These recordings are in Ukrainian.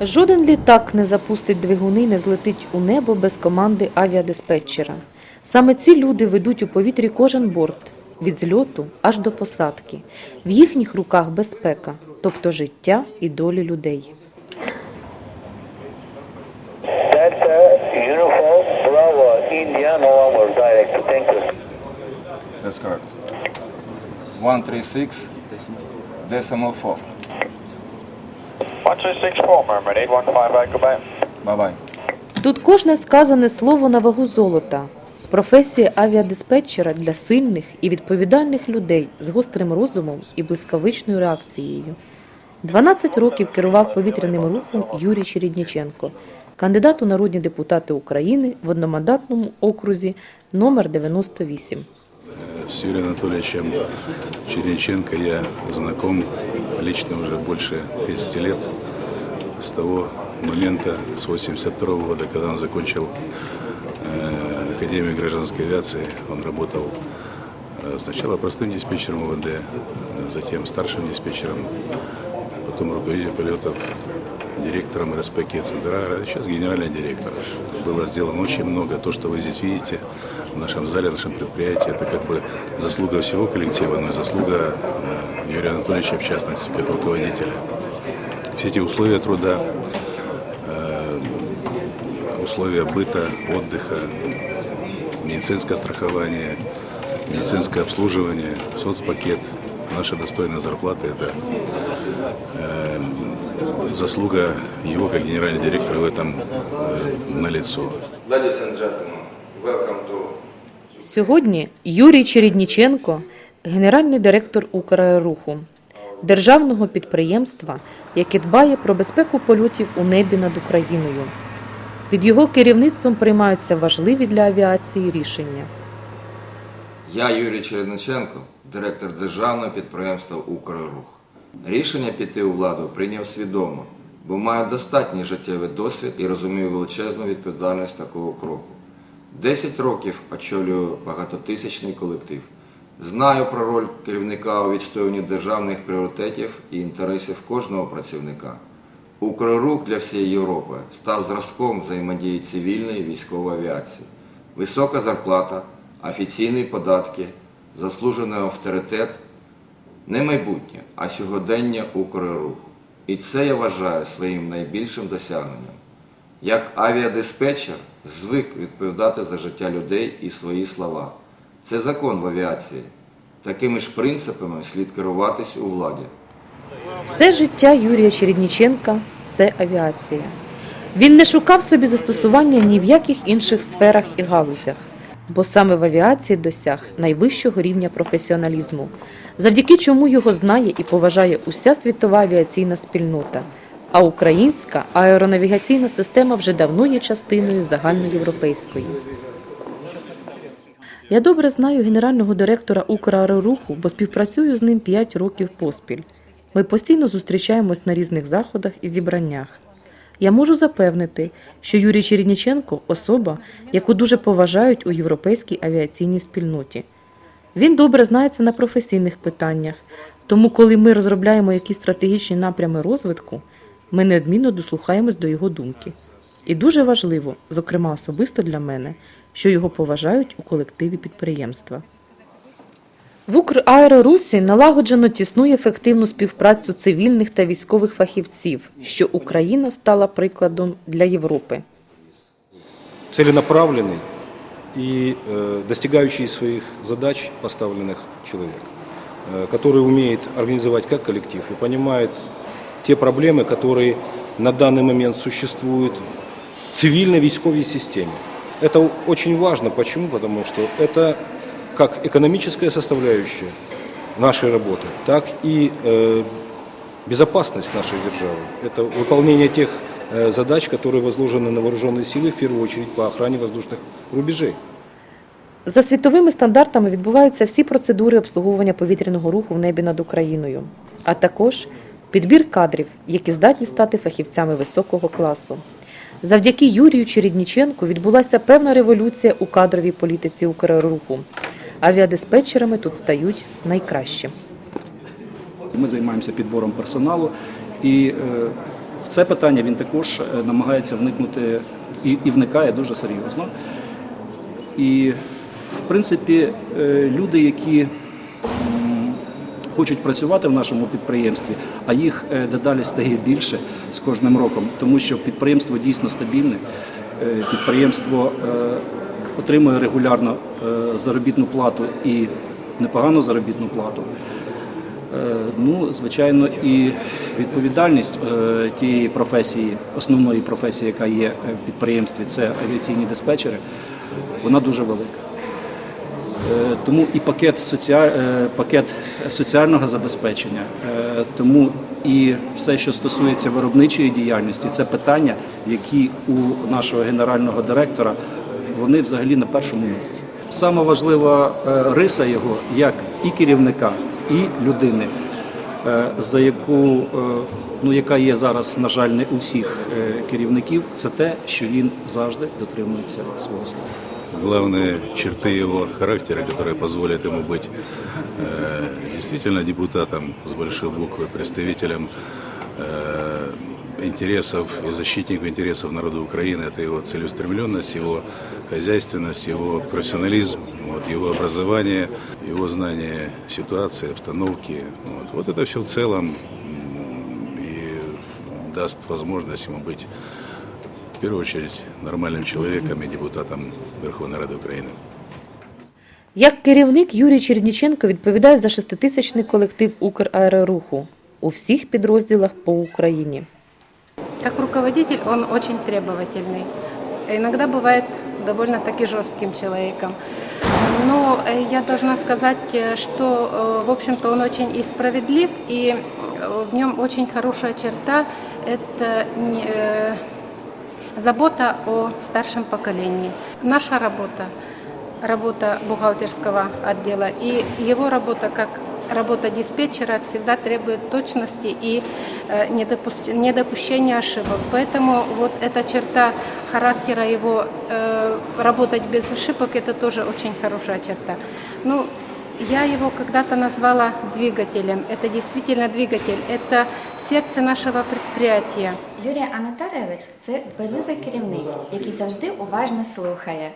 Жоден літак не запустить двигуни і не злетить у небо без команди авіадиспетчера. Саме ці люди ведуть у повітрі кожен борт від зльоту аж до посадки. В їхніх руках безпека, тобто життя і долі людей. That's correct. 136 decimal 4. 1264, Mermaid 815 back, goodbye. Bye-bye. Тут кожне сказане слово на вагу золота. Професія авіадиспетчера для сильних і відповідальних людей з гострим розумом і блискавичною реакцією. 12 років керував повітряним рухом Юрій Чередніченко, кандидат у народні депутати України в одномандатному окрузі номер 98. С Юрием Анатольевичем Черенченко я знаком лично уже больше 30 лет. С того момента, с 82 года, когда он закончил э, Академию гражданской авиации, он работал э, сначала простым диспетчером УВД, э, затем старшим диспетчером, потом руководителем полетов, директором РСП Центра, а сейчас генеральный директор. Было сделано очень много. То, что вы здесь видите в нашем зале, в нашем предприятии, это как бы заслуга всего коллектива, но и заслуга э, Юрия Анатольевича в частности, как руководителя. Все эти условия труда, э, условия быта, отдыха, медицинское страхование, медицинское обслуживание, соцпакет, наша достойная зарплата – это э, заслуга его как генерального директора в этом э, налицо. Ladies and gentlemen, welcome to Сьогодні Юрій Чередніченко, генеральний директор Украероруху, державного підприємства, яке дбає про безпеку польотів у небі над Україною. Під його керівництвом приймаються важливі для авіації рішення. Я Юрій Чередниченко, директор державного підприємства «Укррух». Рішення піти у владу прийняв свідомо, бо маю достатній життєвий досвід і розумію величезну відповідальність такого кроку. Десять років очолюю багатотисячний колектив. Знаю про роль керівника у відстоюванні державних пріоритетів і інтересів кожного працівника. Укррух для всієї Європи став зразком взаємодії цивільної військової авіації. Висока зарплата, офіційні податки, заслужений авторитет не майбутнє, а сьогодення Укрруху. І це я вважаю своїм найбільшим досягненням. Як авіадиспетчер звик відповідати за життя людей і свої слова. Це закон в авіації. Такими ж принципами слід керуватись у владі. Все життя Юрія Чередніченка це авіація. Він не шукав собі застосування ні в яких інших сферах і галузях, бо саме в авіації досяг найвищого рівня професіоналізму, завдяки чому його знає і поважає уся світова авіаційна спільнота. А українська аеронавігаційна система вже давно є частиною загальноєвропейської. Я добре знаю генерального директора Украероруху, бо співпрацюю з ним 5 років поспіль. Ми постійно зустрічаємось на різних заходах і зібраннях. Я можу запевнити, що Юрій Чередніченко – особа, яку дуже поважають у європейській авіаційній спільноті. Він добре знається на професійних питаннях, тому коли ми розробляємо якісь стратегічні напрями розвитку, ми неодмінно дослухаємось до його думки. І дуже важливо, зокрема особисто для мене, що його поважають у колективі підприємства. В Украерорусі налагоджено тісну і ефективну співпрацю цивільних та військових фахівців, що Україна стала прикладом для Європи. целенаправленный и э, достигающий своих задач, поставленных человек, э, который умеет организовать как коллектив и понимает те проблемы, которые на данный момент существуют в цивильно-військовой системе. Это очень важно. Почему? Потому что это как экономическая составляющая нашей работы, так и э, безопасность нашей державы. Это выполнение тех э, задач, которые возложены на вооруженные силы, в первую очередь по охране воздушных рубежей. За світовими стандартами відбуваються всі процедури обслуговування повітряного руху в небі над Україною, а також підбір кадрів, які здатні стати фахівцями високого класу. Завдяки Юрію Чередніченку відбулася певна революція у кадровій політиці Укрруху. Авіадиспетчерами тут стають найкращі. Ми займаємося підбором персоналу і е, в це питання він також е, намагається вникнути і, і вникає дуже серйозно. І, в принципі, е, люди, які хочуть працювати в нашому підприємстві, а їх е, дедалі стає більше з кожним роком, тому що підприємство дійсно стабільне, е, підприємство е, отримує регулярно заробітну плату і непогану заробітну плату. Ну, звичайно, і відповідальність тієї професії, основної професії, яка є в підприємстві, це авіаційні диспетчери, вона дуже велика. Е, Тому і пакет, соціа... е, пакет соціального забезпечення, е, тому і все, що стосується виробничої діяльності, це питання, які у нашого генерального директора вони взагалі на першому місці. Сама важлива риса його як і керівника, і людини, за яку ну яка є зараз, на жаль, не у всіх керівників, це те, що він завжди дотримується свого слова Главные черты его характера, которые позволят ему быть э, действительно депутатом с большой буквы, представителем э, интересов и защитником интересов народа Украины, это его целеустремленность, его хозяйственность, его профессионализм, вот, его образование, его знание ситуации, обстановки. Вот, вот это все в целом м, и даст возможность ему быть в первую очередь нормальным человеком и депутатом Верховной Рады Украины. Як керівник Юрій Черніченко відповідає за шеститисячний колектив Украероруху у всіх підрозділах по Україні. Как руководитель он очень требовательный. Иногда бывает довольно-таки жестким человеком. Но э, я должна сказать, э, что, э, в общем-то, он очень и справедлив, и э, в нем очень хорошая черта – это не- э, забота о старшем поколении. Наша работа, работа бухгалтерского отдела и его работа как работа диспетчера всегда требует точности и э, недопущения ошибок. Поэтому вот эта черта характера его э, работать без ошибок это тоже очень хорошая черта. Ну, я его когда-то назвала двигателем. Это действительно двигатель. Это сердце нашего предприятия. Юрій Анатолійович це дбайливий керівник, який завжди уважно слухає.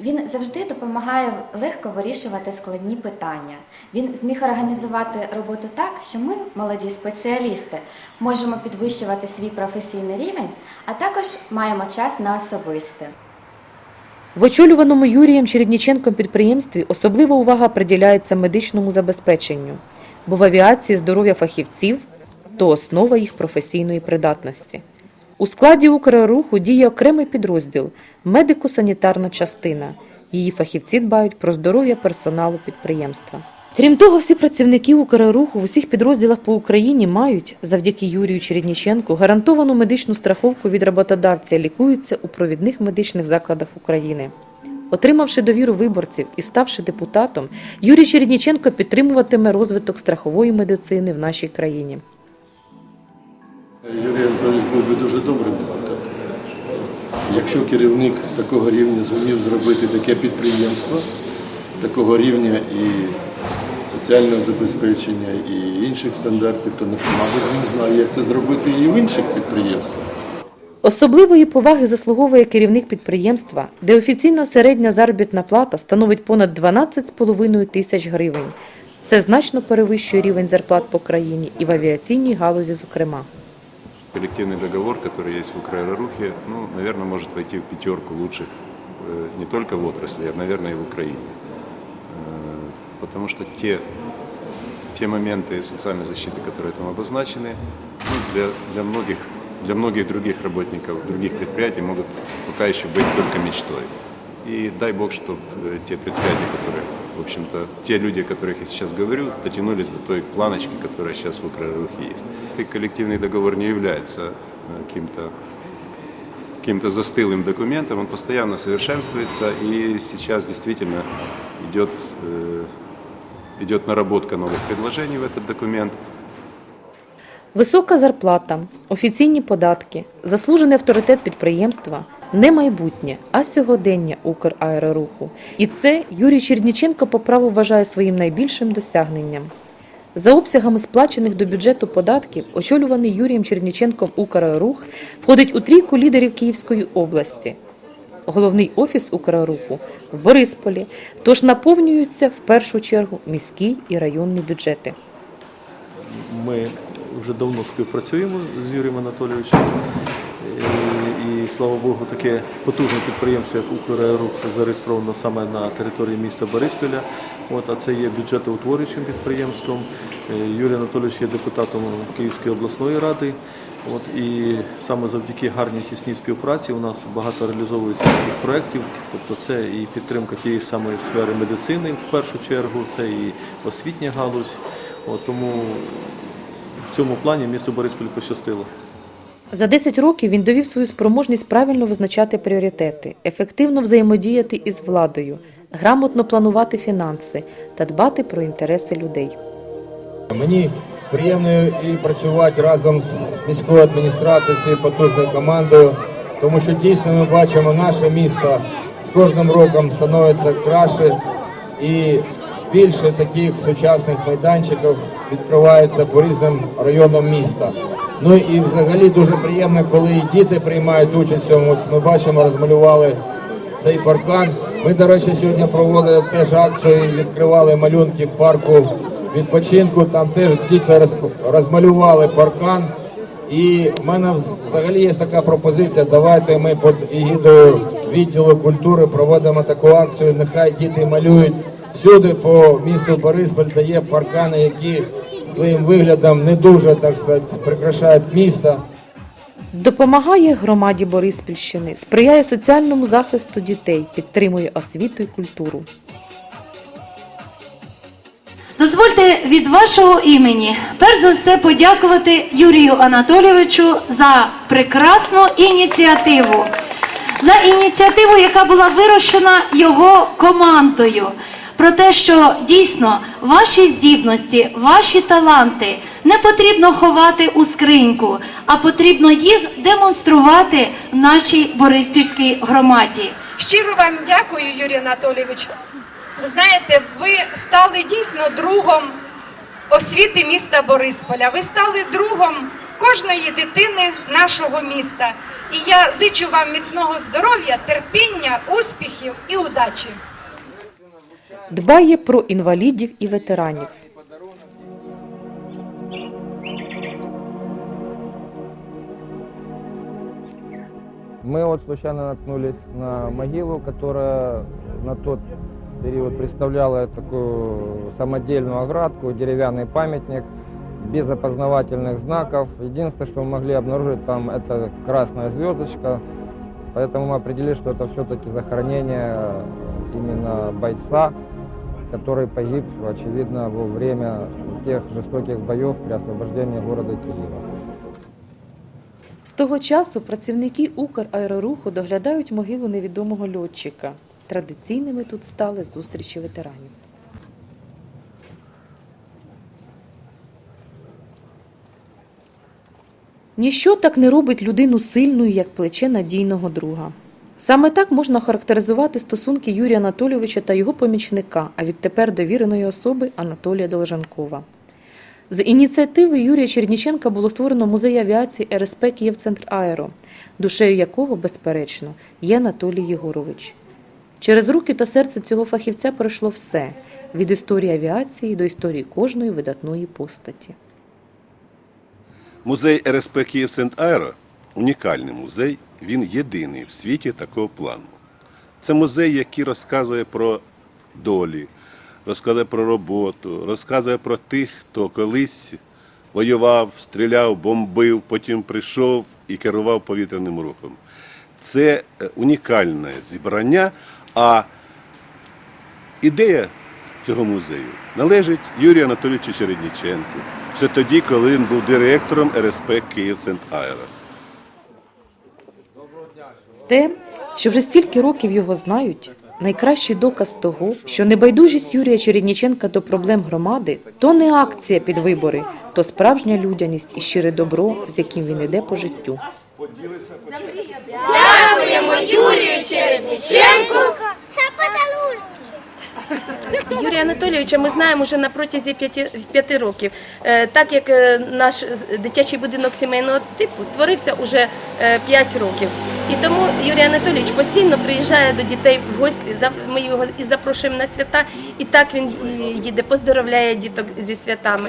Він завжди допомагає легко вирішувати складні питання. Він зміг організувати роботу так, що ми, молоді спеціалісти, можемо підвищувати свій професійний рівень, а також маємо час на особисте. В очолюваному Юрієм Чередніченком підприємстві особлива увага приділяється медичному забезпеченню, бо в авіації здоров'я фахівців то основа їх професійної придатності. У складі Украруху діє окремий підрозділ медико-санітарна частина. Її фахівці дбають про здоров'я персоналу підприємства. Крім того, всі працівники Украруху в усіх підрозділах по Україні мають, завдяки Юрію Чередніченку, гарантовану медичну страховку від роботодавця, лікуються у провідних медичних закладах України. Отримавши довіру виборців і ставши депутатом, Юрій Чередніченко підтримуватиме розвиток страхової медицини в нашій країні. Юрій Анатолійович був би дуже добрим депутатом. Якщо керівник такого рівня зумів зробити таке підприємство, такого рівня і соціального забезпечення, і інших стандартів, то мабуть він знає, як це зробити і в інших підприємствах. Особливої поваги заслуговує керівник підприємства, де офіційна середня заробітна плата становить понад 12,5 тисяч гривень. Це значно перевищує рівень зарплат по країні і в авіаційній галузі, зокрема. Коллективный договор, который есть в Украерорухе, ну, наверное, может войти в пятерку лучших э, не только в отрасли, а, наверное, и в Украине. Э, Потому что те, те моменты социальной защиты, которые там обозначены, ну, для, для, многих, для многих других работников, других предприятий могут пока еще быть только мечтой. И дай бог, чтобы те предприятия, которые, в общем-то, те люди, о которых я сейчас говорю, дотянулись до той планочки, которая сейчас в Украерухе есть. И коллективный договор не является э, каким-то каким-то застылым документом, он постоянно совершенствуется, и сейчас действительно идет, э, идет наработка новых предложений в этот документ. Висока зарплата, офіційні податки, заслужений авторитет підприємства не майбутнє, а сьогодення Украероруху. І це Юрій Черніченко по праву вважає своїм найбільшим досягненням. За обсягами сплачених до бюджету податків, очолюваний Юрієм Черніченком «Украерух» входить у трійку лідерів Київської області. Головний офіс «Украеруху» в Борисполі, тож наповнюються в першу чергу міський і районні бюджети. Ми вже давно співпрацюємо з Юрієм Анатолійовичем. І, слава Богу, таке потужне підприємство, як «Украерух» зареєстровано саме на території міста Бориспіля. От, а це є бюджетоутворюючим підприємством. Е, Юрій Анатолійович є депутатом Київської обласної ради. От, і саме завдяки гарній тісній співпраці у нас багато реалізовується таких проєктів. Тобто це і підтримка тієї самої сфери медицини в першу чергу, це і освітня галузь. От, тому в цьому плані місту Бориспіль пощастило. За 10 років він довів свою спроможність правильно визначати пріоритети, ефективно взаємодіяти із владою, грамотно планувати фінанси та дбати про інтереси людей. Мені приємно і працювати разом з міською адміністрацією, з цією потужною командою, тому що дійсно ми бачимо, наше місто з кожним роком становиться краще і більше таких сучасних майданчиків відкривається по різним районам міста. Ну і взагалі дуже приємно, коли і діти приймають участь в цьому. Ми бачимо, розмалювали цей паркан. Ми, до речі, сьогодні проводили теж акцію, відкривали малюнки в парку відпочинку. Там теж діти розмалювали паркан. І в мене взагалі є така пропозиція. Давайте ми під егідою відділу культури проводимо таку акцію. Нехай діти малюють всюди по місту Бориспіль, де є паркани, які своїм виглядом не дуже так сказати, прикрашають місто. Допомагає громаді Бориспільщини, сприяє соціальному захисту дітей, підтримує освіту і культуру. Дозвольте від вашого імені перш за все подякувати Юрію Анатолійовичу за прекрасну ініціативу, за ініціативу, яка була вирощена його командою. Про те, що дійсно ваші здібності, ваші таланти не потрібно ховати у скриньку, а потрібно їх демонструвати нашій Бориспільській громаді. Щиро вам дякую, Юрій Анатолійович. Ви знаєте, ви стали дійсно другом освіти міста Борисполя. Ви стали другом кожної дитини нашого міста. І я зичу вам міцного здоров'я, терпіння, успіхів і удачі Дбає про інвалідів і ветеранів. Мы вот случайно наткнулись на могилу, которая на тот период представляла такую самодельную оградку, деревянный памятник, без опознавательных знаков. Единственное, что мы могли обнаружить там, это красная звездочка. Поэтому мы определили, что это все-таки захоронение именно бойца, который погиб, очевидно, во время тех жестоких боев при освобождении города Киева. З того часу працівники Украероруху доглядають могилу невідомого льотчика. Традиційними тут стали зустрічі ветеранів. Ніщо так не робить людину сильною, як плече надійного друга. Саме так можна характеризувати стосунки Юрія Анатолійовича та його помічника, а відтепер довіреної особи Анатолія Должанкова. З ініціативи Юрія Черніченка було створено музей авіації РСП «Київцентр Аеро», душею якого, безперечно, є Анатолій Єгорович. Через руки та серце цього фахівця пройшло все від історії авіації до історії кожної видатної постаті. Музей РСП «Київцентр-Аеро» – унікальний музей, він єдиний в світі такого плану. Це музей, який розказує про долі, розказує про роботу, розказує про тих, хто колись воював, стріляв, бомбив, потім прийшов і керував повітряним рухом. Це е, унікальне зібрання, а ідея цього музею належить Юрію Анатолійовичу Чередніченку, ще тоді, коли він був директором РСП «Київцентр-Аеро». Те, що вже стільки років його знають, найкращий доказ того, що небайдужість Юрія Чередніченка до проблем громади то не акція під вибори, то справжня людяність і щире добро, з яким він іде по життю. Дякуємо Юрію Чередниченку. Юрія Анатолійовича ми знаємо вже на протязі п'яти, років. Е, Так як е, наш дитячий будинок сімейного типу створився уже е, п'ять років. І тому Юрій Анатолійович постійно приїжджає до дітей в гості. Ми його і запрошуємо на свята, і так він їде, поздоровляє діток зі святами.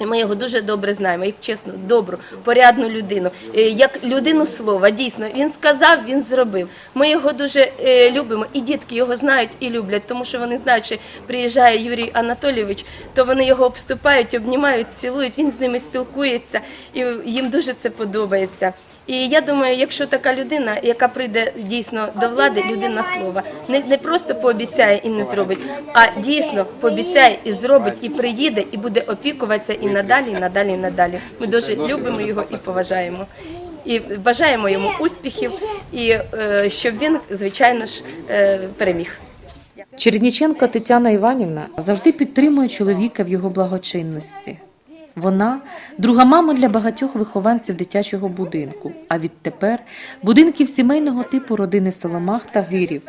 І ми його дуже добре знаємо, як чесну, добру, порядну людину, е, як людину слова. Дійсно, він сказав, він зробив. Ми його дуже е, любимо, і дітки його знають і люблять, тому що вони знають, що приїжджає Юрій Анатолійович, то вони його обступають, обнімають, цілують. Він з ними спілкується, і їм дуже це подобається. І я думаю, якщо така людина, яка прийде дійсно до влади, людина слова, не, не просто пообіцяє і не зробить, а дійсно пообіцяє і зробить, і приїде, і буде опікуватися і надалі, і надалі, і надалі. Ми дуже любимо його і поважаємо. І бажаємо йому успіхів, і е, щоб він, звичайно ж, е, переміг. Чередніченко Тетяна Іванівна завжди підтримує чоловіка в його благочинності. Вона друга мама для багатьох вихованців дитячого будинку, а відтепер будинків сімейного типу родини Соломах та Гирів.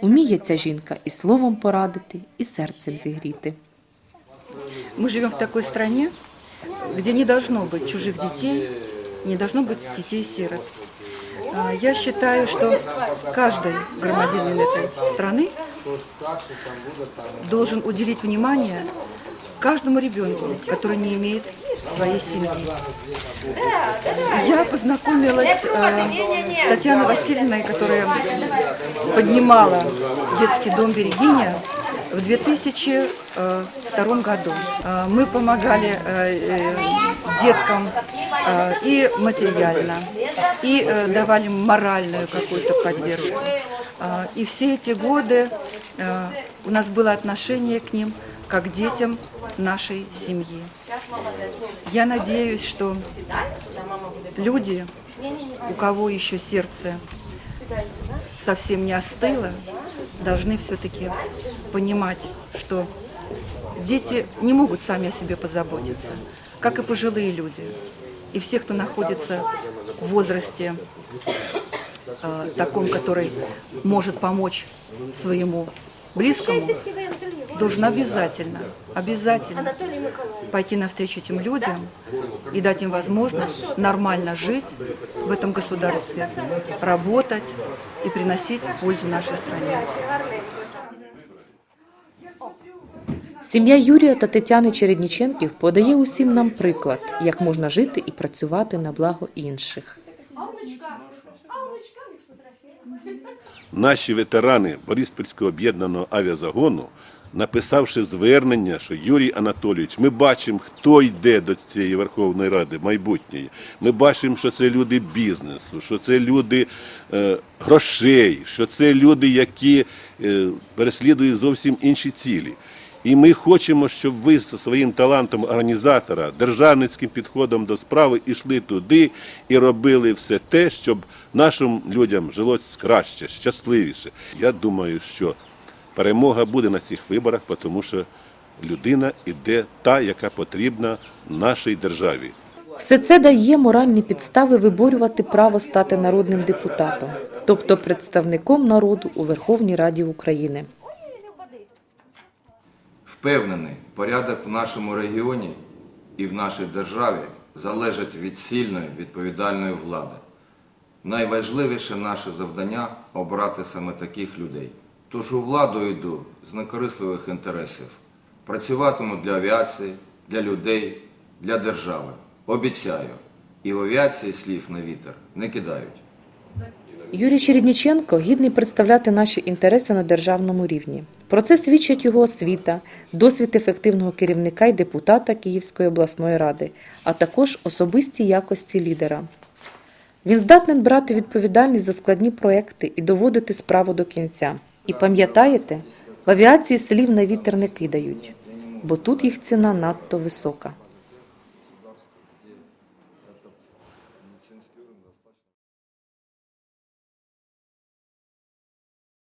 Уміє ця жінка і словом порадити, і серцем зігріти. Мы живем в такой стране, где не должно быть чужих детей, не должно быть детей-сирот. А, Я считаю, что каждый громадянин этой страны должен уделить внимание каждому ребенку, который не имеет своей семьи. Я познакомилась э, с Татьяной Васильевной, которая поднимала детский дом Берегиня в 2002 году. Э, Мы помогали э, э, деткам э, и материально, и э, давали моральную какую-то поддержку. Э, И все эти годы э, у нас было отношение к ним как детям нашей семьи. Я надеюсь, что люди, у кого еще сердце совсем не остыло, должны все-таки понимать, что дети не могут сами о себе позаботиться, как и пожилые люди. И все, кто находится в возрасте э, таком, который может помочь своему близкому, должен обязательно, обязательно пойти навстречу этим людям и дать им возможность нормально жить в этом государстве, работать и приносить пользу нашей стране. Сім'я Юрія та Тетяни Чередніченків подає усім нам приклад, як можна жити і працювати на благо інших. Наші ветерани Бориспільського об'єднаного авіазагону, написавши звернення, що Юрій Анатолійович, ми бачимо, хто йде до цієї Верховної Ради майбутньої. Ми бачимо, що це люди бізнесу, що це люди е, грошей, що це люди, які е, переслідують зовсім інші цілі. І ми хочемо, щоб ви зі своїм талантом організатора, державницьким підходом до справи йшли туди і робили все те, щоб нашим людям жилось краще, щасливіше. Я думаю, що перемога буде на цих виборах, тому що людина іде та, яка потрібна нашій державі. Все це дає моральні підстави виборювати право стати народним депутатом, тобто представником народу у Верховній Раді України. Впевнений, порядок в нашому регіоні і в нашій державі залежить від сильної відповідальної влади. Найважливіше наше завдання обрати саме таких людей. Тож у владу йду з некорисливих інтересів. Працюватиму для авіації, для людей, для держави. Обіцяю, і в авіації слів на вітер не кидають. Юрій Чередніченко гідний представляти наші інтереси на державному рівні. Про це свідчить його освіта, досвід ефективного керівника і депутата Київської обласної ради, а також особисті якості лідера. Він здатний брати відповідальність за складні проекти і доводити справу до кінця. І пам'ятаєте, в авіації слів на вітер не кидають, бо тут їх ціна надто висока.